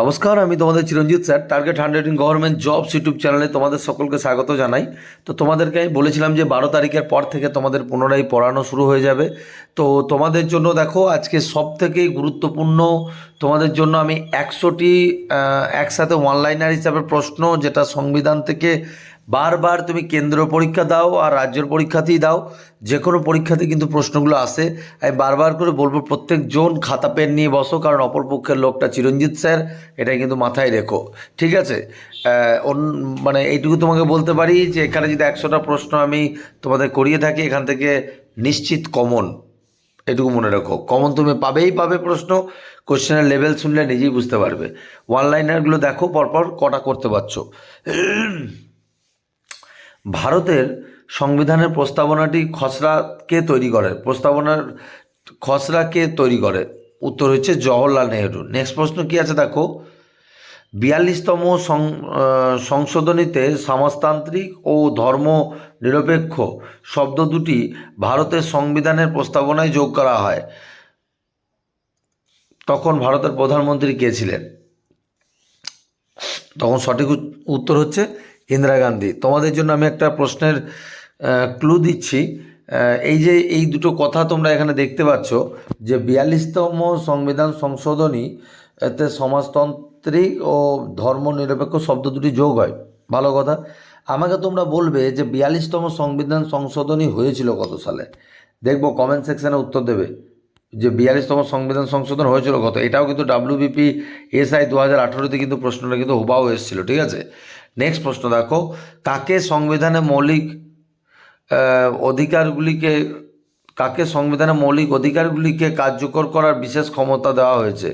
নমস্কার, আমি তোমাদের Chiranjit sir target hundred in government jobs YouTube চ্যানেলে তোমাদের সকলকে স্বাগত জানাই। তো তোমাদেরকে আমি বলেছিলাম যে বারো তারিখের পর থেকে তোমাদের পুনরায় পড়ানো শুরু হয়ে যাবে। তো তোমাদের জন্য দেখো, আজকে সব থেকে গুরুত্বপূর্ণ তোমাদের জন্য আমি একশোটি একসাথে অনলাইনার হিসাবে প্রশ্ন, যেটা সংবিধান থেকে বারবার তুমি কেন্দ্র পরীক্ষা দাও আর রাজ্যের পরীক্ষাতেই দাও যে কোনো পরীক্ষাতে কিন্তু প্রশ্নগুলো আসে। আমি বারবার করে বলব প্রত্যেক জন খাতা পেন নিয়ে বসো, কারণ অপরপক্ষের লোকটা চিরঞ্জিত স্যার এটা কিন্তু মাথায় রেখো। ঠিক আছে? মানে এইটুকু তোমাকে বলতে পারি যে, এখানে যদি একশোটা প্রশ্ন আমি তোমাদের করিয়ে থাকি, এখান থেকে নিশ্চিত কমন এটুকু মনে রাখো। কমন তুমি পাবেই পাবে প্রশ্ন কোশ্চেনের লেভেল শুনলে নিজেই বুঝতে পারবে। ওয়ানলাইনারগুলো দেখো, পরপর কটা করতে পারছ। ভারতের সংবিধানের প্রস্তাবনাটি খসড়া কে তৈরি করে, প্রস্তাবনার খসড়া কে তৈরি করে। উত্তর হচ্ছে জওহরলাল নেহরু। নেক্সট প্রশ্ন কি আছে দেখো? বিয়াল্লিশতম সংশোধনীতে সমাজতান্ত্রিক ও ধর্ম নিরপেক্ষ শব্দ দুটি ভারতের সংবিধানের প্রস্তাবনায় যোগ করা হয়। তখন ভারতের প্রধানমন্ত্রী কে ছিলেন? তখন সঠিক উত- উত্তর হচ্ছে ইন্দিরা গান্ধী। তোমাদের জন্য আমি একটা প্রশ্নের ক্লু দিচ্ছি। এই যে এই দুটো কথা তোমরা এখানে দেখতে পাচ্ছ, যে বিয়াল্লিশতম সংবিধান সংশোধনী, এতে সমাজতান্ত্রিক ও ধর্মনিরপেক্ষ শব্দ দুটি যোগ হয়। ভালো কথা। আমাকে তোমরা বলবে যে বিয়াল্লিশতম সংবিধান সংশোধনী হয়েছিল কত সালে? দেখব কমেন্ট সেকশানে উত্তর দেবে। যে বিয়াল্লিশতম সংবিধান সংশোধন হয়েছিল কত? এটাও কিন্তু ডাব্লিউবিপি এসআই দু হাজার আঠেরোতে কিন্তু প্রশ্নটা কিন্তু হুবাও এসেছিল, ঠিক আছে? নেক্সট প্রশ্ন দেখো, কাকে সংবিধানে মৌলিক অধিকারগুলিকে, কাকে সংবিধানে মৌলিক অধিকারগুলিকে কার্যকর করার বিশেষ ক্ষমতা দেওয়া হয়েছে?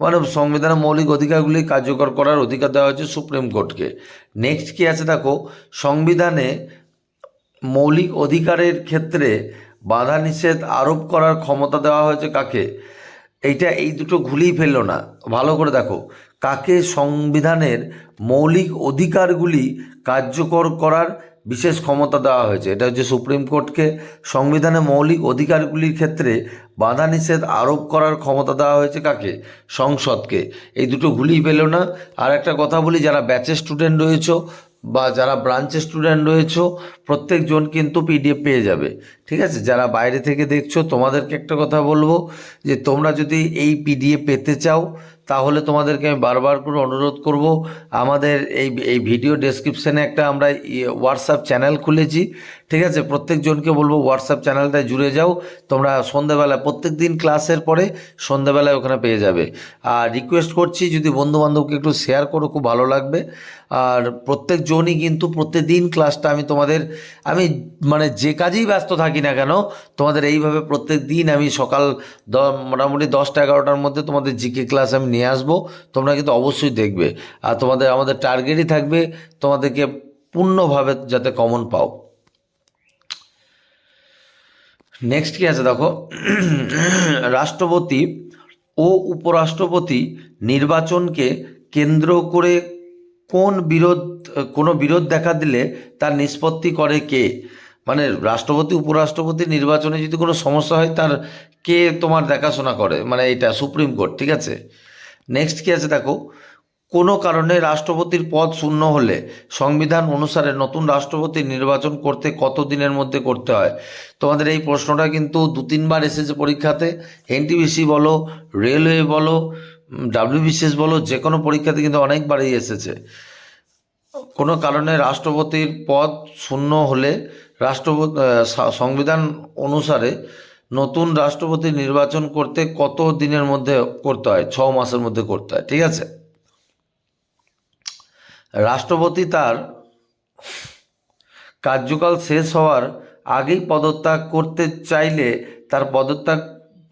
মানে সংবিধানের মৌলিক অধিকারগুলি কার্যকর করার অধিকার দেওয়া হয়েছে সুপ্রিম কোর্টকে। নেক্সট কি আছে দেখো, সংবিধানে মৌলিক অধিকারের ক্ষেত্রে বাধা নিষেধ আরোপ করার ক্ষমতা দেওয়া হয়েছে কাকে? এইটা, এই দুটো ঘুলিয়ে ফেলল না। ভালো করে দেখো কাকে সংবিধানের মৌলিক অধিকারগুলি কার্যকর করার বিশেষ ক্ষমতা দেওয়া হয়েছে। এটা হচ্ছে সুপ্রিম কোর্টকে সংবিধানে মৌলিক অধিকারগুলির ক্ষেত্রে বাধা নিষেধ আরোপ করার ক্ষমতা দেওয়া হয়েছে কাকে? সংসদকে। এই দুটো ঘুলিয়ে পেল না। আর একটা কথা বলি, যারা ব্যাচের স্টুডেন্ট রয়েছো বা যারা ব্রাঞ্চের স্টুডেন্ট রয়েছো, প্রত্যেকজন কিন্তু পিডিএফ পেয়ে যাবে। ঠিক আছে? যারা বাইরে থেকে দেখছ, তোমাদেরকে একটা কথা বলব যে তোমরা যদি এই পিডিএফ পেতে চাও তাহলে তোমাদেরকে আমি বারবার করে অনুরোধ করব, আমাদের এই এই ভিডিও ডেসক্রিপশানে একটা আমরা হোয়াটসঅ্যাপ চ্যানেল খুলেছি, ঠিক আছে? প্রত্যেকজনকে বলব হোয়াটসঅ্যাপ চ্যানেলটায় জুড়ে যাও, তোমরা সন্ধ্যেবেলা প্রত্যেক দিন ক্লাসের পরে সন্ধ্যেবেলায় ওখানে পেয়ে যাবে। আর রিকোয়েস্ট করছি, যদি বন্ধুবান্ধবকে একটু শেয়ার করো, খুব ভালো লাগবে। আর প্রত্যেকজনই কিন্তু প্রত্যেকদিন ক্লাসটা আমি তোমাদের, আমি মানে যে কাজেই ব্যস্ত থাকি না কেন, তোমাদের এইভাবে প্রত্যেক দিন আমি সকাল দ, মোটামুটি দশটা এগারোটার মধ্যে তোমাদের জিকে ক্লাস আমি নিয়ে আসব, তোমরা কিন্তু অবশ্যই দেখবে। আর তোমাদের, আমাদের টার্গেটই থাকবে তোমাদেরকে পূর্ণভাবে যাতে কমন পাও। নেক্সট কি আছে দেখো? রাষ্ট্রপতি ও উপরাষ্ট্রপতি নির্বাচনকে কেন্দ্র করে কোন বিরোধ, কোনো বিরোধ দেখা দিলে তার নিষ্পত্তি করে কে? মানে রাষ্ট্রপতি, উপরাষ্ট্রপতি নির্বাচনে যদি কোনো সমস্যা হয় তার কে তোমার দেখাশোনা করে? মানে এটা সুপ্রিম কোর্ট, ঠিক আছে? নেক্সট কি আছে দেখো? কোনো কারণে রাষ্ট্রপতির পদ শূন্য হলে সংবিধান অনুসারে নতুন রাষ্ট্রপতি নির্বাচন করতে কত দিনের মধ্যে করতে হয়? তোমাদের এই প্রশ্নটা কিন্তু দু তিনবার এসেছে পরীক্ষাতে। এনটিবিসি বলো, রেলওয়ে বলো ডাব্লিউবিসিএস বলো, যে কোনো পরীক্ষাতে কিন্তু অনেকবারই এসেছে। কোনো কারণে রাষ্ট্রপতির পদ শূন্য হলে রাষ্ট্রপতি সংবিধান অনুসারে নতুন রাষ্ট্রপতি নির্বাচন করতে কত দিনের মধ্যে করতে হয়? ছ মাসের মধ্যে করতে হয়, ঠিক আছে? রাষ্ট্রপতি তার কার্যকাল শেষ হওয়ার আগেই পদত্যাগ করতে চাইলে তার পদত্যাগ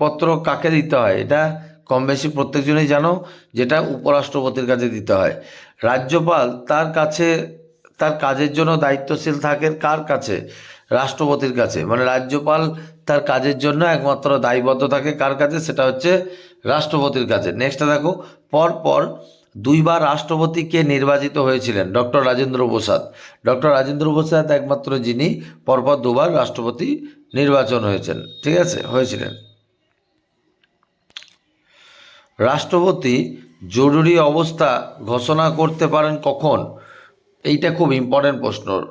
পত্র কাকে দিতে হয়? এটা কম বেশি প্রত্যেকজনই জানো যেটা উপরাষ্ট্রপতির কাছে দিতে হয়। রাজ্যপাল তার কাছে, তার কাজের জন্য দায়িত্বশীল থাকে কার কাছে? রাষ্ট্রপতির কাছে। মানে রাজ্যপাল তার কাজের জন্য একমাত্র দায়বদ্ধ থাকে কার কাছে? সেটা হচ্ছে রাষ্ট্রপতির কাছে। নেক্সটটা দেখো পর পর দুইবার রাষ্ট্রপতি কে নির্বাচিত হয়েছিলেন? ডক্টর রাজেন্দ্র প্রসাদ। ডক্টর রাজেন্দ্র প্রসাদ একমাত্র যিনি পরপর দুবার রাষ্ট্রপতি নির্বাচন হয়েছেন। ঠিক আছে? হয়েছিলেন। রাষ্ট্রপতি জরুরি অবস্থা ঘোষণা করতে পারেন কখন? এইটা খুব ইম্পর্টেন্ট প্রশ্ন।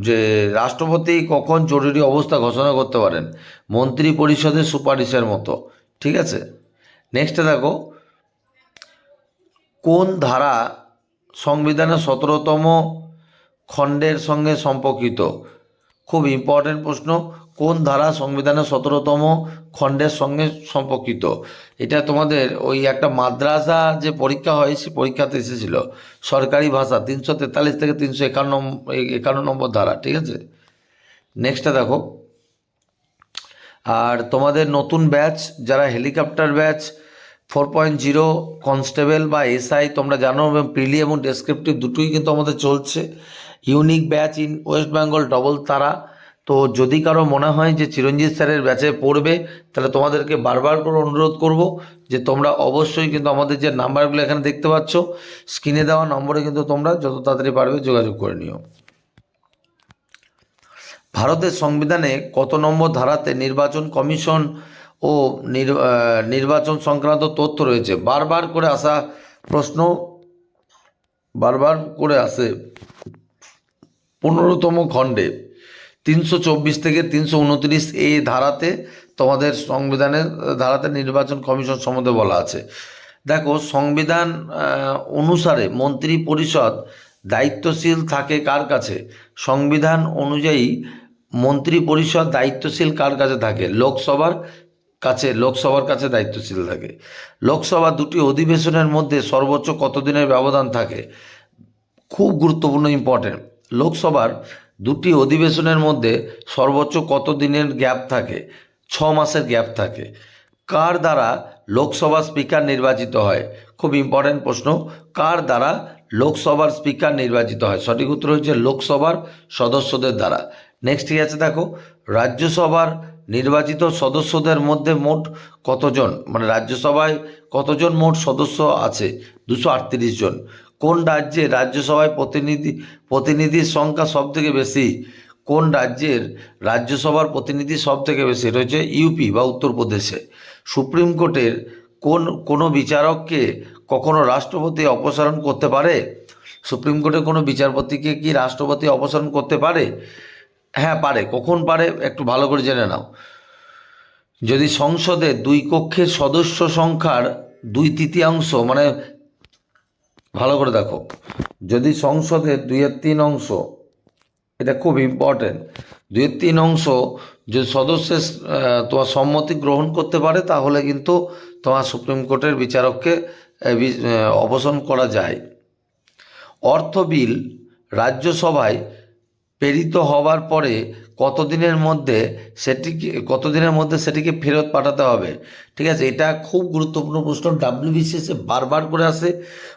যে রাষ্ট্রপতি কখন জরুরি অবস্থা ঘোষণা করতে পারেন? মন্ত্রী পরিষদের সুপারিশের মতো, ঠিক আছে? নেক্সটে দেখো, কোন ধারা সংবিধানের সতেরোতম খণ্ডের সঙ্গে সম্পর্কিত? খুব ইম্পর্টেন্ট প্রশ্ন। কোন ধারা সংবিধানের সতেরোতম খণ্ডের সঙ্গে সম্পর্কিত? এটা তোমাদের ওই একটা মাদ্রাসা যে পরীক্ষা হয়, সে পরীক্ষাতে এসেছিল। সরকারি ভাষা, তিনশো তেতাল্লিশ থেকে তিনশো একান্ন একান্ন নম্বর ধারা, ঠিক আছে? নেক্সটটা দেখো। আর তোমাদের নতুন ব্যাচ, যারা helicopter batch, four point zero constable বা এসআই, তোমরা জানো, এবং প্রিলি এবং ডেসক্রিপটিভ দুটোই কিন্তু আমাদের চলছে। Unique batch in West Bengal, double তারা। তো যদি কারও মনে হয় যে চিরঞ্জিত স্যারের ব্যাচে পড়বে, তাহলে তোমাদেরকে বারবার করে অনুরোধ করব যে তোমরা অবশ্যই কিন্তু আমাদের যে নাম্বারগুলো এখানে দেখতে পাচ্ছ, স্ক্রিনে দেওয়া নম্বরে কিন্তু তোমরা যত তাড়াতাড়ি পারবে যোগাযোগ করে নিও। ভারতের সংবিধানে কত নম্বর ধারাতে নির্বাচন কমিশন ও নির- নির্বাচন সংক্রান্ত তথ্য রয়েছে? বারবার করে আসা প্রশ্ন, বারবার করে আসে পনেরোতম খণ্ডে। তিনশো চব্বিশ থেকে তিনশো উনত্রিশ এ ধারাতে তোমাদের সংবিধানের ধারাতে নির্বাচন কমিশন সম্বন্ধে বলা আছে। দেখো, সংবিধান অনুসারে মন্ত্রী পরিষদ দায়িত্বশীল থাকে কার কাছে? সংবিধান অনুযায়ী মন্ত্রী পরিষদ দায়িত্বশীল কার কাছে থাকে? লোকসভার কাছে লোকসভার কাছে দায়িত্বশীল থাকে। লোকসভা দুটি অধিবেশনের মধ্যে সর্বোচ্চ কতদিনের ব্যবধান থাকে? খুব গুরুত্বপূর্ণ ইম্পর্টেন্ট লোকসভার দুটি অধিবেশনের মধ্যে সর্বোচ্চ কত দিনের গ্যাপ থাকে? ছ মাসের গ্যাপ থাকে। কার দ্বারা লোকসভা স্পিকার নির্বাচিত হয়? খুব ইম্পর্টেন্ট প্রশ্ন। কার দ্বারা লোকসভার স্পিকার নির্বাচিত হয়? সঠিক উত্তর হচ্ছে লোকসভার সদস্যদের দ্বারা। নেক্সট ঠিক আছে দেখো? রাজ্যসভার নির্বাচিত সদস্যদের মধ্যে মোট কতজন? মানে রাজ্যসভায় কতজন মোট সদস্য আছে? দুশো জন। কোন রাজ্যে রাজ্যসভায় প্রতিনিধি, প্রতিনিধির সংখ্যা সব থেকে বেশি? কোন রাজ্যের রাজ্যসভার প্রতিনিধি সব থেকে বেশি? এটা হচ্ছে ইউপি বা উত্তরপ্রদেশে। সুপ্রিম কোর্টের কোন, কোনো বিচারককে কখনো রাষ্ট্রপতি অপসারণ করতে পারে? সুপ্রিম কোর্টের কোনো বিচারপতিকে কি রাষ্ট্রপতি অপসারণ করতে পারে? হ্যাঁ পারে। কখন পারে? একটু ভালো করে জেনে নাও। যদি সংসদে দুই কক্ষের সদস্য সংখ্যার দুই তৃতীয়াংশ মানে ভালো করে দেখো। যদি সংসদের দুইয়ের তিন অংশ, এটা খুব ইম্পর্টেন্ট দুইয়ের তিন অংশ যদি সদস্যের তোমার সম্মতি গ্রহণ করতে পারে, তাহলে কিন্তু তোমার সুপ্রিম কোর্টের বিচারককে অবসন করা যায়। অর্থ বিল রাজ্যসভায় প্রেরিত হওয়ার পরে কতদিনের মধ্যে সেটিকে, কতদিনের মধ্যে সেটিকে ফেরত পাঠাতে হবে? ঠিক আছে, এটা খুব গুরুত্বপূর্ণ প্রশ্ন। ডাব্লিউবিসিএসে বারবার করে আসে।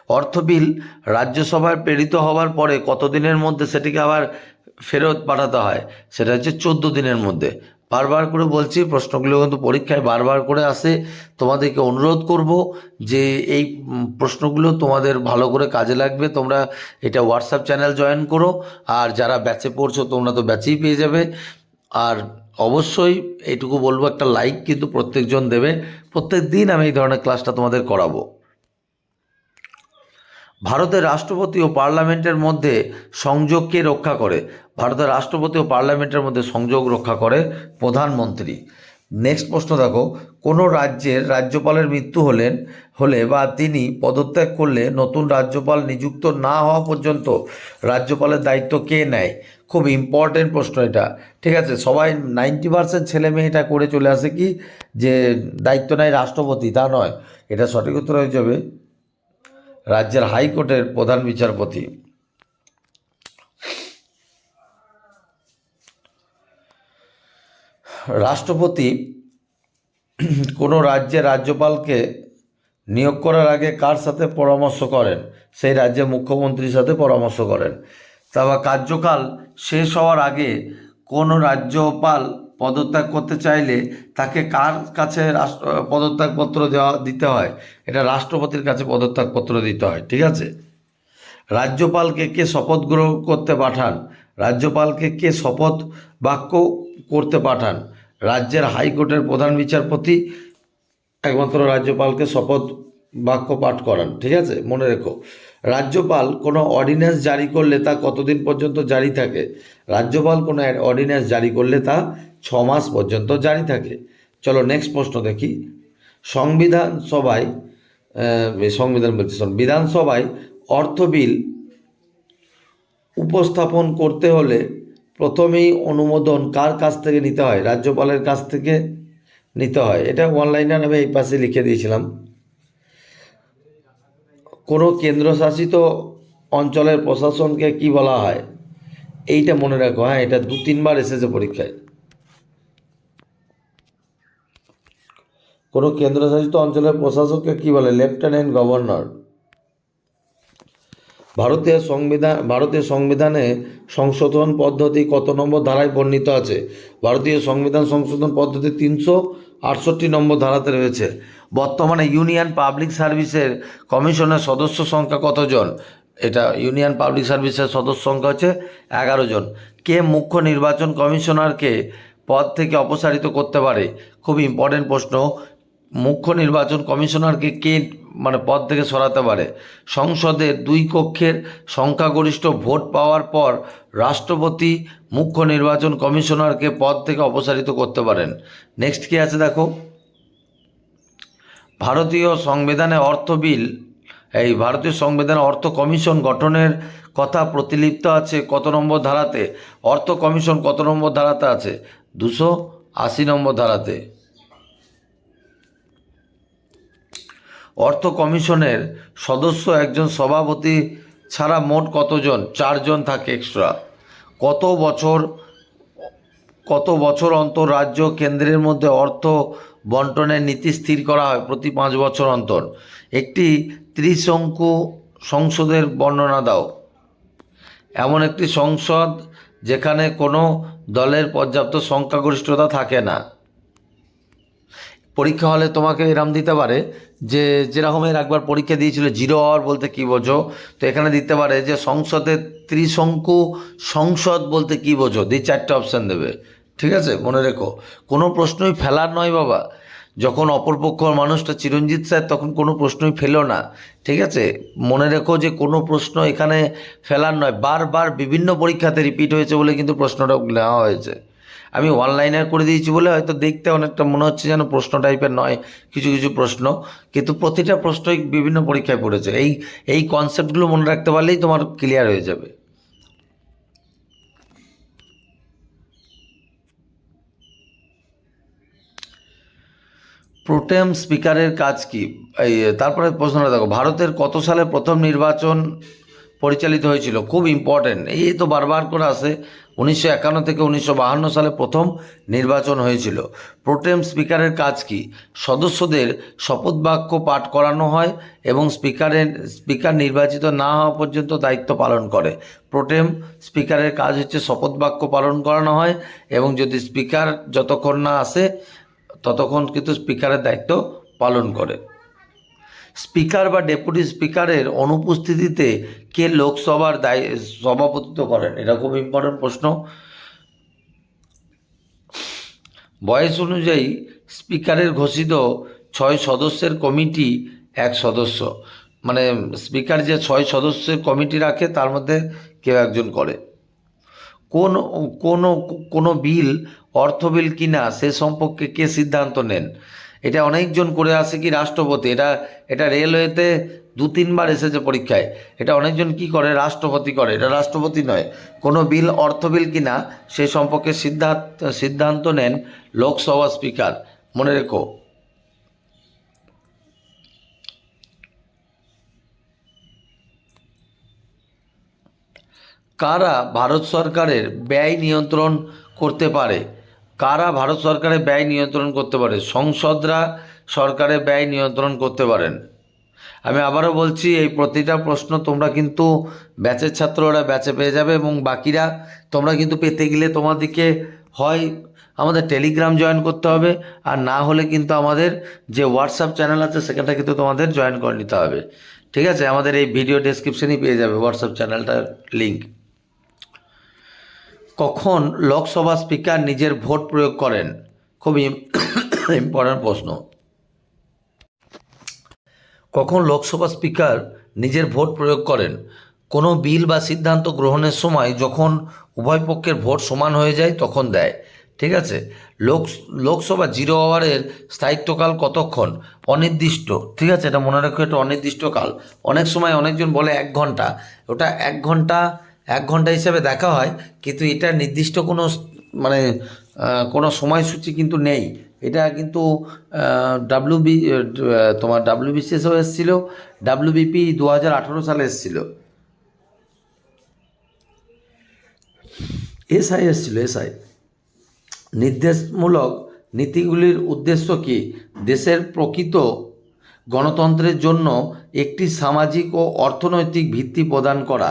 অর্থ বিল রাজ্যসভায় প্রেরিত হওয়ার পরে কতদিনের মধ্যে সেটিকে আবার ফেরত পাঠাতে হয়? সেটা হচ্ছে চোদ্দ দিনের মধ্যে। বারবার করে বলছি, প্রশ্নগুলো কিন্তু পরীক্ষায় বারবার করে আসে। তোমাদেরকে অনুরোধ করব যে এই প্রশ্নগুলো তোমাদের ভালো করে কাজে লাগবে। তোমরা এটা হোয়াটসঅ্যাপ চ্যানেল জয়েন করো। আর যারা ব্যাচে পড়ছো, তোমরা তো ব্যাচেই পেয়ে যাবে। আর অবশ্যই এটুকু বলব, একটা লাইক কিন্তু প্রত্যেকজন দেবে। প্রত্যেক দিন আমি এই ধরনের ক্লাসটা তোমাদের করাবো। ভারতের রাষ্ট্রপতি ও পার্লামেন্টের মধ্যে সংযোগকে রক্ষা করে। ভারতের রাষ্ট্রপতি ও পার্লামেন্টের মধ্যে সংযোগ রক্ষা করে প্রধানমন্ত্রী। নেক্সট প্রশ্ন দেখো। কোনো রাজ্যের রাজ্যপালের মৃত্যু হলেন, হলে বা তিনি পদত্যাগ করলে নতুন রাজ্যপাল নিযুক্ত না হওয়া পর্যন্ত রাজ্যপালের দায়িত্ব কে নেয়? খুব ইম্পর্টেন্ট প্রশ্ন এটা। ঠিক আছে, সবাই নাইনটি পার্সেন্ট ছেলে মেয়ে এটা করে চলে আসে কি? যে দায়িত্ব নেয় রাষ্ট্রপতি, তা নয়। এটা সঠিক উত্তর হয়ে যাবে। রাজ্যের হাইকোর্টের প্রধান বিচারপতি। রাষ্ট্রপতি কোনো রাজ্যের রাজ্যপালকে নিয়োগ করার আগে কার সাথে পরামর্শ করেন? সেই রাজ্যের মুখ্যমন্ত্রীর সাথে পরামর্শ করেন। তারপর কার্যকাল শেষ হওয়ার আগে কোনো রাজ্যপাল পদত্যাগ করতে চাইলে তাকে কার কাছে রাষ্ট্র পদত্যাগপত্র দেওয়া, দিতে হয়? এটা রাষ্ট্রপতির কাছে পদত্যাগপত্র দিতে হয়, ঠিক আছে? রাজ্যপালকে কে শপথ গ্রহণ করতে পাঠান? রাজ্যপালকে কে শপথ বাক্য করতে পাঠান? রাজ্যের হাইকোর্টের প্রধান বিচারপতি একমাত্র রাজ্যপালকে শপথ বাক্য পাঠ করান, ঠিক আছে? মনে রেখো। রাজ্যপাল কোনো অর্ডিন্যান্স জারি করলে তা কতদিন পর্যন্ত জারি থাকে? রাজ্যপাল কোনো অর্ডিন্যান্স জারি করলে তা ছ মাস পর্যন্ত জারি থাকে। চলো নেক্সট প্রশ্ন দেখি। সংবিধান সভায় সংবিধান বলছি বিধানসভায় অর্থ বিল উপস্থাপন করতে হলে প্রথমেই অনুমোদন কার কাছ থেকে নিতে হয়? রাজ্যপালের কাছ থেকে নিতে হয়। এটা অনলাইনে আমি এই পাশে লিখে দিয়েছিলাম। কোনো কেন্দ্রশাসিত অঞ্চলের প্রশাসনকে কি বলা হয়? এইটা মনে রাখো হ্যাঁ এটা দু তিনবার এসেছে পরীক্ষায়। কোনো কেন্দ্রশাসিত অঞ্চলের প্রশাসককে কি বলে? লেফটেন্যান্ট গভর্নর ভারতীয় সংবিধান, ভারতীয় সংবিধানে সংশোধন পদ্ধতি কত নম্বর ধারায় বর্ণিত আছে? ভারতীয় সংবিধান সংশোধন পদ্ধতি তিনশো আটষট্টি নম্বর ধারাতে রয়েছে। বর্তমানে ইউনিয়ন পাবলিক সার্ভিসের কমিশনের সদস্য সংখ্যা কতজন? এটা ইউনিয়ন পাবলিক সার্ভিসের সদস্য সংখ্যা হচ্ছে এগারো জন। কে মুখ্য নির্বাচন কমিশনারকে পদ থেকে অপসারিত করতে পারে? খুব ইম্পর্টেন্ট প্রশ্ন। মুখ্য নির্বাচন কমিশনারকে কে মানে পদ থেকে সরাতে পারে? সংসদের দুই কক্ষের সংখ্যাগরিষ্ঠ ভোট পাওয়ার পর রাষ্ট্রপতি মুখ্য নির্বাচন কমিশনারকে পদ থেকে অপসারিত করতে পারেন। নেক্সট কি আছে দেখো? ভারতীয় সংবিধানে অর্থ বিল, এই ভারতীয় সংবিধানে অর্থ কমিশন গঠনের কথা প্রতিলিপ্ত আছে কত নম্বর ধারাতে? অর্থ কমিশন কত নম্বর ধারাতে আছে? দুশো আশি নম্বর ধারাতে। অর্থ কমিশনের সদস্য একজন সভাপতি ছাড়া মোট কতজন? চারজন থাকে এক্সট্রা কত বছর কত বছর অন্তর রাজ্য কেন্দ্রের মধ্যে অর্থ বন্টনের নীতি স্থির করা হয় প্রতি পাঁচ বছর অন্তর? একটি ত্রিশঙ্কু সংসদের বর্ণনা দাও। এমন একটি সংসদ যেখানে কোনো দলের পর্যাপ্ত সংখ্যাগরিষ্ঠতা থাকে না। পরীক্ষা হলে তোমাকে এরম দিতে পারে যে যেরকম এর একবার পরীক্ষা দিয়েছিল জিরো আওয়ার বলতে কী বোঝো? তো এখানে দিতে পারে যে সংসদের ত্রিশঙ্কু সংসদ বলতে কী বোঝো? দিয়ে চারটে অপশান দেবে। ঠিক আছে? মনে রেখো। কোনো প্রশ্নই ফেলার নয় বাবা। যখন অপরপক্ষ মানুষটা চিরঞ্জিত স্যার, তখন কোনো প্রশ্নই ফেলো না। ঠিক আছে? মনে রেখো যে কোনো প্রশ্ন এখানে ফেলার নয়। বারবার বিভিন্ন পরীক্ষাতে রিপিট হয়েছে বলে কিন্তু প্রশ্নটা নেওয়া হয়েছে। আমি অনলাইনে করে দিয়েছি বলে হয়তো দেখতে অনেকটা মনে হচ্ছে যেন প্রশ্ন টাইপের নয়, কিছু কিছু প্রশ্ন। কিন্তু প্রতিটা প্রশ্নই বিভিন্ন পরীক্ষায় পড়েছে। এই এই কনসেপ্টগুলো মনে রাখতে পারলেই তোমার ক্লিয়ার হয়ে যাবে। প্রোটেম স্পিকারের কাজ কি? এই, তারপরে প্রশ্নটা দেখো, ভারতের কত সালে প্রথম নির্বাচন পরিচালিত হয়েছিল? খুব ইম্পর্টেন্ট এই তো বারবার করে আসে। উনিশশো একান্ন থেকে উনিশশো বাহান্ন সালে প্রথম নির্বাচন হয়েছিল। প্রোটেম স্পিকারের কাজ কি? সদস্যদের শপথ বাক্য পাঠ করানো হয় এবং স্পিকারের, স্পিকার নির্বাচিত না হওয়া পর্যন্ত দায়িত্ব পালন করে। প্রোটেম স্পিকারের কাজ হচ্ছে শপথ বাক্য পালন করানো হয় এবং যদি স্পিকার যতক্ষণ না আসে, ততক্ষণ কিন্তু স্পিকারের দায়িত্ব পালন করে। স্পিকার বা ডেপুটি স্পিকারের অনুপস্থিতিতে কে লোকসভার দায়, সভাপতিত্ব করেন? খুব ইম্পর্টেন্ট প্রশ্ন। বয়স অনুযায়ী স্পিকারের ঘোষিত ছয় সদস্যের কমিটি এক সদস্য। মানে স্পিকার যে ছয় সদস্যের কমিটি রাখে, তার মধ্যে কেউ একজন করে। কোন কোন, কোনো বিল অর্থ বিল কিনা, সে সম্পর্কে কে সিদ্ধান্ত নেন? এটা অনেকজন করে আসে কি রাষ্ট্রপতি? এটা এটা রেলওয়েতে দু তিনবার এসেছে পরীক্ষায়। এটা অনেকজন কি করে? রাষ্ট্রপতি করে। এটা রাষ্ট্রপতি নয়। কোনো বিল, অর্থ বিল কিনা সে সম্পর্কে সিদ্ধান্ত সিদ্ধান্ত নেন লোকসভা স্পিকার। মনে রেখো। কারা ভারত সরকারের ব্যয় নিয়ন্ত্রণ করতে পারে? কারা ভারত সরকারের ব্যয় নিয়ন্ত্রণ করতে পারে? সংসদরা সরকারের ব্যয় নিয়ন্ত্রণ করতে পারেন। আমি আবারও বলছি, এই প্রতিটা প্রশ্ন তোমরা কিন্তু ব্যাচের ছাত্ররা ব্যাচে পেয়ে যাবে এবং বাকিরা তোমরা কিন্তু পেতে গেলে তোমাদেরকে হয় আমাদের টেলিগ্রাম জয়েন করতে হবে, আর না হলে কিন্তু আমাদের যে হোয়াটসঅ্যাপ চ্যানেল আছে সেখানটা কিন্তু তোমাদের জয়েন করে নিতে হবে। ঠিক আছে? আমাদের এই ভিডিও ডেসক্রিপশনেই পেয়ে যাবে হোয়াটসঅ্যাপ চ্যানেলটার লিঙ্ক কখন লোকসভা স্পিকার নিজের ভোট প্রয়োগ করেন? খুব ইম্পর্টেন্ট প্রশ্ন। কখন লোকসভা স্পিকার নিজের ভোট প্রয়োগ করেন? কোনো বিল বা সিদ্ধান্ত গ্রহণের সময় যখন উভয় পক্ষের ভোট সমান হয়ে যায়, তখন দেয়। ঠিক আছে? লোক লোকসভা জিরো আওয়ারের স্থায়িত্বকাল কতক্ষণ? অনির্দিষ্ট। ঠিক আছে? এটা মনে রাখো, এটা অনির্দিষ্টকাল। অনেক সময় অনেকজন বলে এক ঘণ্টা। ওটা এক ঘণ্টা এক ঘণ্টা হিসাবে দেখা হয়, কিন্তু এটা নির্দিষ্ট কোনো মানে কোনো সময়সূচি কিন্তু নেই। এটা কিন্তু ডাব্লিউ বি তোমার ডাব্লিউ বিসিএসও এসেছিল ডাব্লিউ বিপি দু হাজার আঠেরো সালে এসেছিল। এসআই এসেছিল, এসআই। নির্দেশমূলক নীতিগুলির উদ্দেশ্য কি? দেশের প্রকৃত গণতন্ত্রের জন্য একটি সামাজিক ও অর্থনৈতিক ভিত্তি প্রদান করা।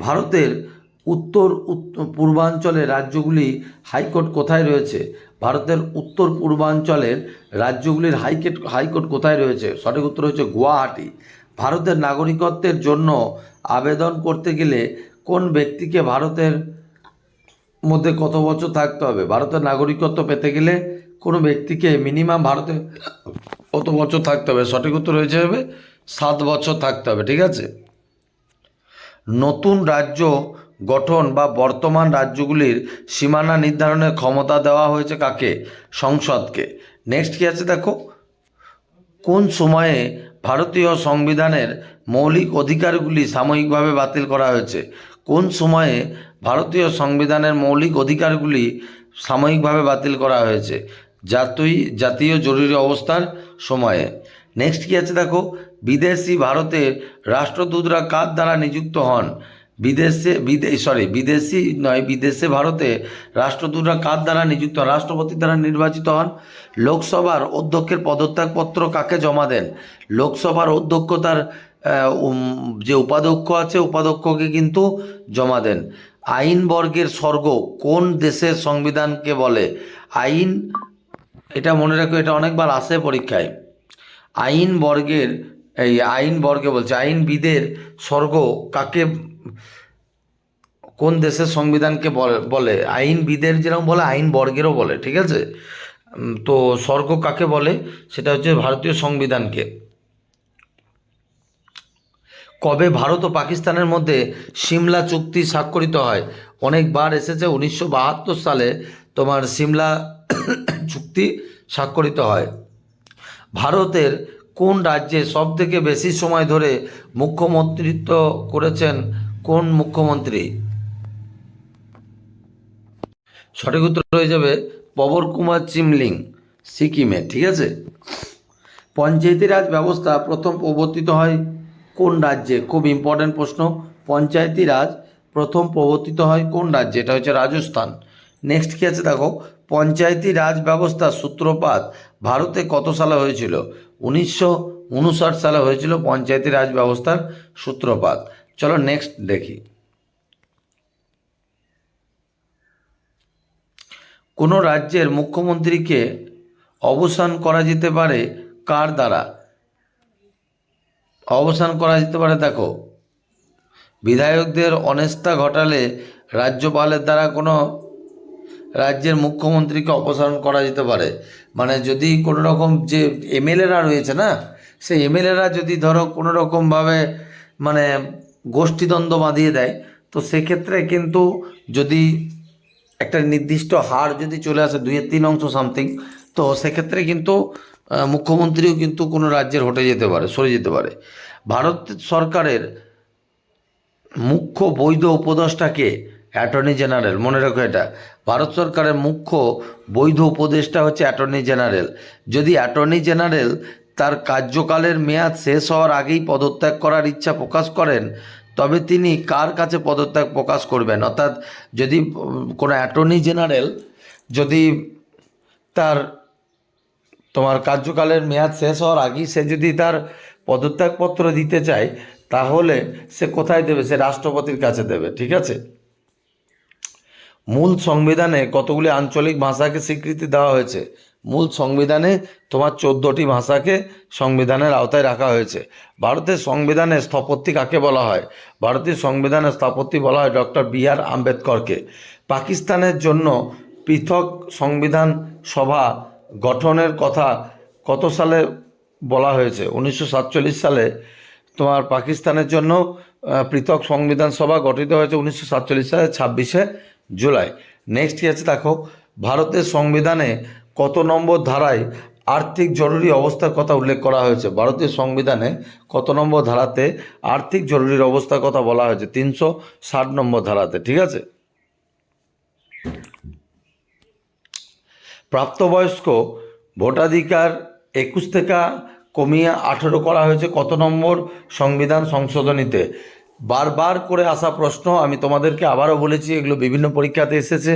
ভারতের উত্তর উত- পূর্বাঞ্চলের রাজ্যগুলি হাইকোর্ট কোথায় রয়েছে? ভারতের উত্তর, পূর্বাঞ্চলের রাজ্যগুলির হাইকোর্ট হাইকোর্ট কোথায় রয়েছে? সঠিক উত্তর হচ্ছে গুয়াহাটি। ভারতের নাগরিকত্বের জন্য আবেদন করতে গেলে কোন ব্যক্তিকে ভারতের মধ্যে কত বছর থাকতে হবে? ভারতের নাগরিকত্ব পেতে গেলে কোনো ব্যক্তিকে মিনিমাম ভারতে কত বছর থাকতে হবে? সঠিক উত্তর হয়েছে সাত বছর থাকতে হবে, ঠিক আছে? নতুন রাজ্য গঠন বা বর্তমান রাজ্যগুলির সীমানা নির্ধারণের ক্ষমতা দেওয়া হয়েছে কাকে? সংসদকে। নেক্সট কি আছে দেখো? কোন সময়ে ভারতীয় সংবিধানের মৌলিক অধিকারগুলি সাময়িকভাবে বাতিল করা হয়েছে? কোন সময়ে ভারতীয় সংবিধানের মৌলিক অধিকারগুলি সাময়িকভাবে বাতিল করা হয়েছে? জাতীয় জাতীয় জরুরি অবস্থার সময়ে। নেক্সট কি আছে দেখো? বিদেশি ভারতের রাষ্ট্রদূতরা কার দ্বারা নিযুক্ত হন? বিদেশে বিদেশ সরি বিদেশি নয়, বিদেশে ভারতে রাষ্ট্রদূতরা কার দ্বারা নিযুক্ত হন? রাষ্ট্রপতির দ্বারা নির্বাচিত হন? লোকসভার অধ্যক্ষের পদত্যাগপত্র কাকে জমা দেন? লোকসভার অধ্যক্ষ তার যে উপাধ্যক্ষ আছে, উপাধ্যক্ষকে কিন্তু জমা দেন। আইন বর্গের স্বর্গ কোন দেশের সংবিধানকে বলে? আইন, এটা মনে রাখো, এটা অনেকবার আসে পরীক্ষায়। আইন বর্গের এই আইন বর্গে বলছে, আইনবিদের স্বর্গ কাকে কোন দেশের সংবিধানকে বলে- আইনবিদের যেরকম বলে, আইন বর্গেরও বলে, ঠিক আছে? তো স্বর্গ কাকে বলে? সেটা হচ্ছে ভারতীয় সংবিধানকে। কবে ভারত ও পাকিস্তানের মধ্যে সিমলা চুক্তি স্বাক্ষরিত হয়? অনেকবার এসেছে, উনিশশো বাহাত্তর সালে তোমার সিমলা চুক্তি স্বাক্ষরিত হয়। ভারতের কোন রাজ্যে সবথেকে বেশি সময় ধরে মুখ্যমন্ত্রিত্ব করেছেন কোন মুখ্যমন্ত্রী? সঠিক উত্তর হয়ে যাবে পবর কুমার চিমলিং, সিকিমে, ঠিক আছে? পঞ্চায়েতি রাজ ব্যবস্থা প্রথম প্রবর্তিত হয় কোন রাজ্যে? খুব ইম্পর্ট্যান্ট প্রশ্ন। পঞ্চায়েতি রাজ প্রথম প্রবর্তিত হয় কোন রাজ্যে? এটা হচ্ছে রাজস্থান। নেক্সট কী আছে দেখো? পঞ্চায়েতি রাজ ব্যবস্থার সূত্রপাত ভারতে কত সালে হয়েছিল? উনিশশো উনষাট সালে হয়েছিল পঞ্চায়েতি রাজ ব্যবস্থার সূত্রপাত। চলো নেক্সট দেখি। কোনো রাজ্যের মুখ্যমন্ত্রীকে অবসান করা যেতে পারে কার দ্বারা? অবসান করা যেতে পারে, দেখো, বিধায়কদের অনেস্তা ঘটালে রাজ্যপালের দ্বারা কোনো রাজ্যের মুখ্যমন্ত্রীকে অপসারণ করা যেতে পারে। মানে যদি কোনো রকম যে এমএলএরা রয়েছে না, সেই এমএলএরা যদি ধরো কোনো রকমভাবে মানে গোষ্ঠীদ্বন্দ্ব বাঁধিয়ে দেয়, তো সেক্ষেত্রে কিন্তু যদি একটা নির্দিষ্ট হার যদি চলে আসে, দুইয়ের তিন অংশ সামথিং তো সেক্ষেত্রে কিন্তু মুখ্যমন্ত্রীও কিন্তু কোনো রাজ্যের হটে যেতে পারে, সরে যেতে পারে। ভারত সরকারের মুখ্য বৈধ উপদেষ্টাকে অ্যাটর্নি জেনারেল মনে রাখো এটা। ভারত সরকারের মুখ্য বৈধ উপদেষ্টা হচ্ছে অ্যাটর্নি জেনারেল যদি অ্যাটর্নি জেনারেল তার কার্যকালের মেয়াদ শেষ হওয়ার আগেই পদত্যাগ করার ইচ্ছা প্রকাশ করেন, তবে তিনি কার কাছে পদত্যাগ প্রকাশ করবেন? অর্থাৎ যদি কোনো অ্যাটর্নি জেনারেল যদি তার তোমার কার্যকালের মেয়াদ শেষ হওয়ার আগেই সে যদি তার পদত্যাগপত্র দিতে চায়, তাহলে সে কোথায় দেবে? সে রাষ্ট্রপতির কাছে দেবে, ঠিক আছে? মূল সংবিধানে কতগুলি আঞ্চলিক ভাষাকে স্বীকৃতি দেওয়া হয়েছে? মূল সংবিধানে তোমার চোদ্দোটি ভাষাকে সংবিধানের আওতায় রাখা হয়েছে। ভারতের সংবিধানে স্থপতি কাকে বলা হয়? ভারতীয় সংবিধানের স্থপতি বলা হয় ডক্টর বি আর আম্বেদকরকে। পাকিস্তানের জন্য পৃথক সংবিধান সভা গঠনের কথা কত সালে বলা হয়েছে? উনিশশো সাতচল্লিশ সালে তোমার পাকিস্তানের জন্য পৃথক সংবিধান সভা গঠিত হয়েছে উনিশশো সাতচল্লিশ সালে ছাব্বিশে। জুলাই। নেক্সট কি আছে দেখো, ভারতের সংবিধানে কত নম্বর ধারায় আর্থিক জরুরি অবস্থার কথা উল্লেখ করা হয়েছে। ভারতীয় সংবিধানে কত নম্বর ধারাতে আর্থিক জরুরি অবস্থার কথা বলা হয়েছে? তিনশো ষাট নম্বর ধারাতে, ঠিক আছে? প্রাপ্তবয়স্ক ভোটাধিকার একুশ থেকে কমিয়ে আঠেরো করা হয়েছে। কত নম্বর সংবিধান সংশোধনীতে? বারবার করে আসা প্রশ্ন, আমি তোমাদেরকে আবারও বলেছি, এগুলো বিভিন্ন পরীক্ষাতে এসেছে।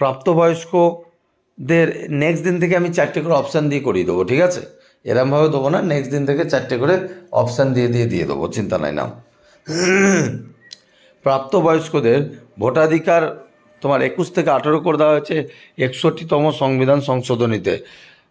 প্রাপ্তবয়স্কদের নেক্সট দিন থেকে আমি চারটে করে অপশান দিয়ে করিয়ে দেবো, ঠিক আছে? এরমভাবে দেবো না নেক্সট দিন থেকে চারটে করে অপশান দিয়ে দিয়ে দিয়ে দেবো, চিন্তা নাই নাও। প্রাপ্তবয়স্কদের ভোটাধিকার তোমার একুশ থেকে আঠেরো করে দেওয়া হয়েছে, একষট্টিতম সংবিধান সংশোধনীতে।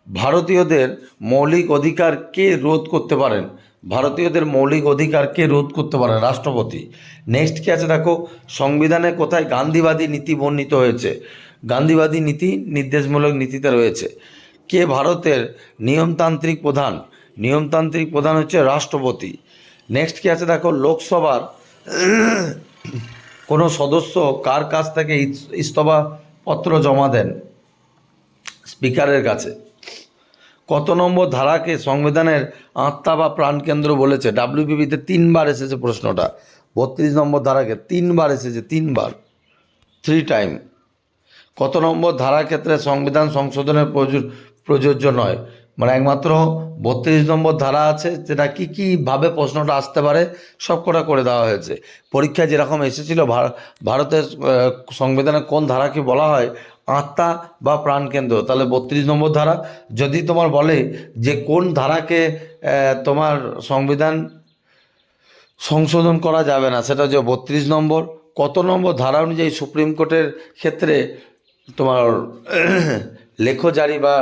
ভারতীয়দের মৌলিক অধিকার কে রোধ করতে পারেন? ভারতীয়দের মৌলিক অধিকার কে রোধ করতে পারেন রাষ্ট্রপতি? নেক্সট কি আছে দেখো? সংবিধানে কোথায় গান্ধীবাদী নীতি বর্ণিত হয়েছে? গান্ধীবাদী নীতি নির্দেশমূলক নীতিতে রয়েছে। কে ভারতের নিয়মতান্ত্রিক প্রধান? নিয়মতান্ত্রিক প্রধান হচ্ছে রাষ্ট্রপতি। নেক্সট কি আছে দেখো? লোকসভার কোনো সদস্য কার কাছ থেকে ইস- ইস্তফাপত্র জমা দেন? স্পিকারের কাছে। কত নম্বর ধারাকে সংবিধানের আত্মা বা প্রাণকেন্দ্র বলেছে? ডাব্লিউবিপিতে তিনবার এসেছে প্রশ্নটা। বত্রিশ নম্বর ধারাকে তিনবার এসেছে, তিনবার। থ্রি টাইম কত নম্বর ধারার ক্ষেত্রে সংবিধান সংশোধনের প্রযোজ- প্রযোজ্য নয়? মানে একমাত্র বত্রিশ নম্বর ধারা আছে, যেটা কী কীভাবে প্রশ্নটা আসতে পারে, সব কটা করে দেওয়া হয়েছে। পরীক্ষায় যেরকম এসেছিল ভারতের সংবিধানে কোন ধারাকে বলা হয় আত্মা বা প্রাণকেন্দ্র তাহলে বত্রিশ নম্বর ধারা, যদি তোমার বলে যে কোন ধারাকে তোমার সংবিধান সংশোধন করা যাবে না, সেটা হচ্ছে বত্রিশ নম্বর। কত নম্বর ধারা অনুযায়ী সুপ্রিম কোর্টের ক্ষেত্রে তোমার লেখো জারি বা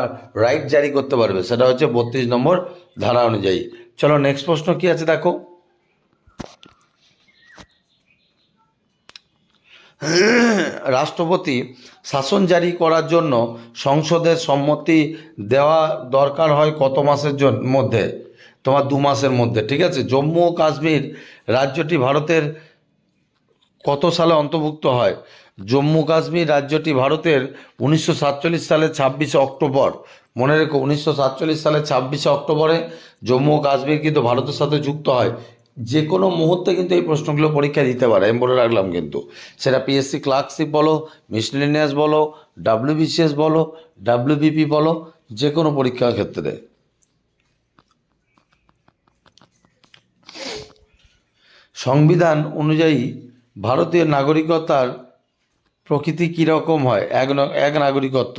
রাইট জারি করতে পারবে, সেটা হচ্ছে বত্রিশ নম্বর ধারা অনুযায়ী। চলো নেক্সট প্রশ্ন কি আছে দেখো। রাষ্ট্রপতি শাসন জারি করার জন্য সংসদের সম্মতি দেওয়া দরকার হয় কত মাসের জন্য মধ্যে? তোমার দু মাসের মধ্যে, ঠিক আছে? জম্মু ও কাশ্মীর রাজ্যটি ভারতের কত সালে অন্তর্ভুক্ত হয়? জম্মু কাশ্মীর রাজ্যটি ভারতের উনিশশো সাতচল্লিশ সালের ছাব্বিশে অক্টোবর। মনে রেখো, উনিশশো সাতচল্লিশ সালের ছাব্বিশে অক্টোবরে জম্মু ও কাশ্মীর কিন্তু ভারতের সাথে যুক্ত হয়। যে কোনো মুহূর্তে কিন্তু এই প্রশ্নগুলো পরীক্ষা দিতে পারে। আমি বলে রাখলাম কিন্তু। সেটা পিএসসি ক্লার্কশিপ বলো মিসলিনিয়াস বলো ডাব্লিউবিসিএস বলো ডাব্লিউবিপি বলো যে কোনো পরীক্ষার ক্ষেত্রে। সংবিধান অনুযায়ী ভারতীয় নাগরিকতার প্রকৃতি কীরকম হয়? এক এক নাগরিকত্ব।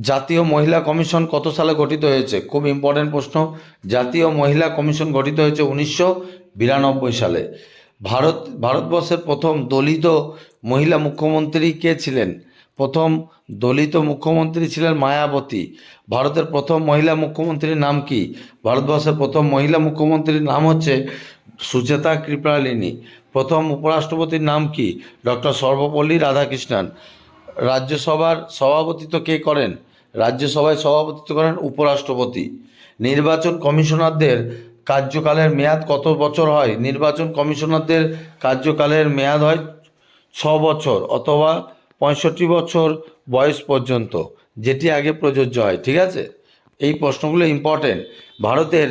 জাতীয় মহিলা কমিশন কত সালে গঠিত হয়েছে? খুব ইম্পর্টেন্ট প্রশ্ন। জাতীয় মহিলা কমিশন গঠিত হয়েছে উনিশশো বিরানব্বই সালে। ভারত, ভারতবর্ষের প্রথম দলিত মহিলা মুখ্যমন্ত্রী কে ছিলেন? প্রথম দলিত মুখ্যমন্ত্রী ছিলেন মায়াবতী। ভারতের প্রথম মহিলা মুখ্যমন্ত্রীর নাম কি? ভারতবর্ষের প্রথম মহিলা মুখ্যমন্ত্রীর নাম হচ্ছে সুচেতা কৃপালিনী। প্রথম উপরাষ্ট্রপতির নাম কি? ডক্টর সর্বপল্লী রাধাকৃষ্ণন। রাজ্যসভার সভাপতিত্ব কে করেন? রাজ্যসভায় সভাপতিত্ব করেন উপরাষ্ট্রপতি। নির্বাচন কমিশনারদের কার্যকালের মেয়াদ কত বছর হয়? নির্বাচন কমিশনারদের কার্যকালের মেয়াদ হয় ছ বছর অথবা পঁয়ষট্টি বছর বয়স পর্যন্ত, যেটি আগে প্রযোজ্য হয়। ঠিক আছে? এই প্রশ্নগুলো ইম্পর্টেন্ট ভারতের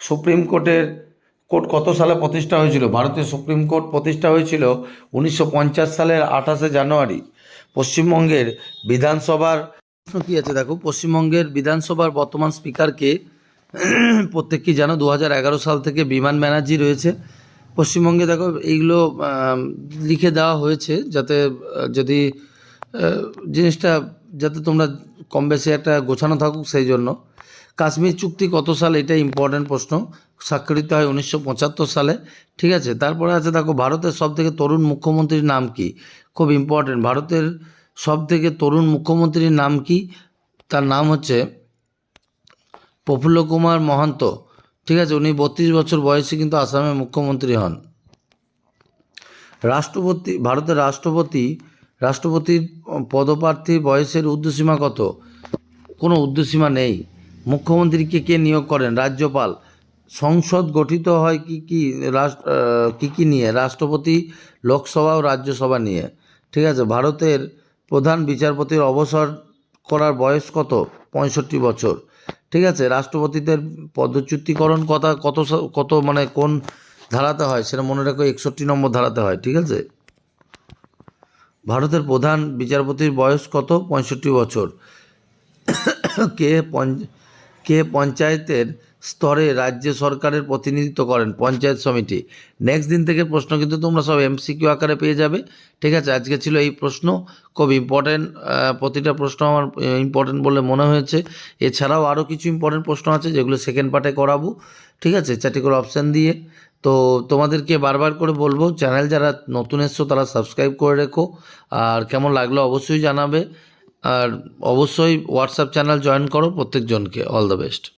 সুপ্রিম কোর্টের কোর্ট কত সালে প্রতিষ্ঠা হয়েছিল? ভারতের সুপ্রিম কোর্ট প্রতিষ্ঠা হয়েছিল উনিশশো পঞ্চাশ সালের আঠাশে জানুয়ারি। পশ্চিমবঙ্গের বিধানসভার প্রশ্ন কী আছে। দেখো, পশ্চিমবঙ্গের বিধানসভার বর্তমান স্পিকারকে প্রত্যেককেই জানো দু হাজার এগারো সাল থেকে বিমান ব্যানার্জি রয়েছে। পশ্চিমবঙ্গে দেখো, এইগুলো লিখে দেওয়া হয়েছে যাতে যদি জিনিসটা যাতে তোমরা কম বেশি একটা গোছানো থাকুক সেই জন্য। কাশ্মীর চুক্তি কত সাল এটা ইম্পর্ট্যান্ট প্রশ্ন। স্বাক্ষরিত হয় উনিশশো পঁচাত্তর সালে, ঠিক আছে? তারপরে আছে, দেখো, ভারতের সব থেকে তরুণ মুখ্যমন্ত্রীর নাম কি? খুব ইম্পর্ট্যান্ট ভারতের সব থেকে তরুণ মুখ্যমন্ত্রীর নাম কি? তার নাম হচ্ছে প্রফুল্ল কুমার মহান্ত। ঠিক আছে, উনি বত্রিশ বছর বয়সে কিন্তু আসামের মুখ্যমন্ত্রী হন। রাষ্ট্রপতি, ভারতের রাষ্ট্রপতি, রাষ্ট্রপতির পদপ্রার্থী বয়সের ঊর্ধ্বসীমা কত? কোনো ঊর্ধ্বসীমা নেই। মুখ্যমন্ত্রীকে কে নিয়োগ করেন? রাজ্যপাল। সংসদ গঠিত হয় কি কি রাষ্ট্র কি কি নিয়ে? রাষ্ট্রপতি, লোকসভা ও রাজ্যসভা নিয়ে। ঠিক আছে, ভারতের প্রধান বিচারপতির অবসর করার বয়স কত? পঁয়ষট্টি বছর। ঠিক আছে, রাষ্ট্রপতিদের পদচ্যুতিকরণ কথা কত কত মানে কোন ধারাতে হয় সেটা মনে রাখো, একষট্টি নম্বর ধারাতে হয়, ঠিক আছে? ভারতের প্রধান বিচারপতির বয়স কত? পঁয়ষট্টি বছর। কে পঞ্চ- কে পঞ্চায়েতের স্তরে রাজ্য সরকারের প্রতিনিধিত্ব করেন পঞ্চায়েত সমিতি। নেক্সট দিন থেকে প্রশ্ন কিন্তু তোমরা সব এমসিকিউ আকারে পেয়ে যাবে। ঠিক আছে, আজকে ছিল এই প্রশ্ন। খুব ইম্পর্টেন্ট প্রতিটা প্রশ্ন আমার ইম্পর্টেন্ট বলে মনে হয়েছে। এছাড়াও আরও কিছু ইম্পর্টেন্ট প্রশ্ন আছে, যেগুলো সেকেন্ড পার্টে করাবো। ঠিক আছে, চারটি করে অপশান দিয়ে। তো তোমাদেরকে বারবার করে বলব চ্যানেল যারা নতুন এসছো, তারা সাবস্ক্রাইব করে রেখো। আর কেমন লাগল অবশ্যই জানাবে। আর অবশ্যই হোয়াটসঅ্যাপ চ্যানেল জয়েন করো প্রত্যেকজনকে। All the best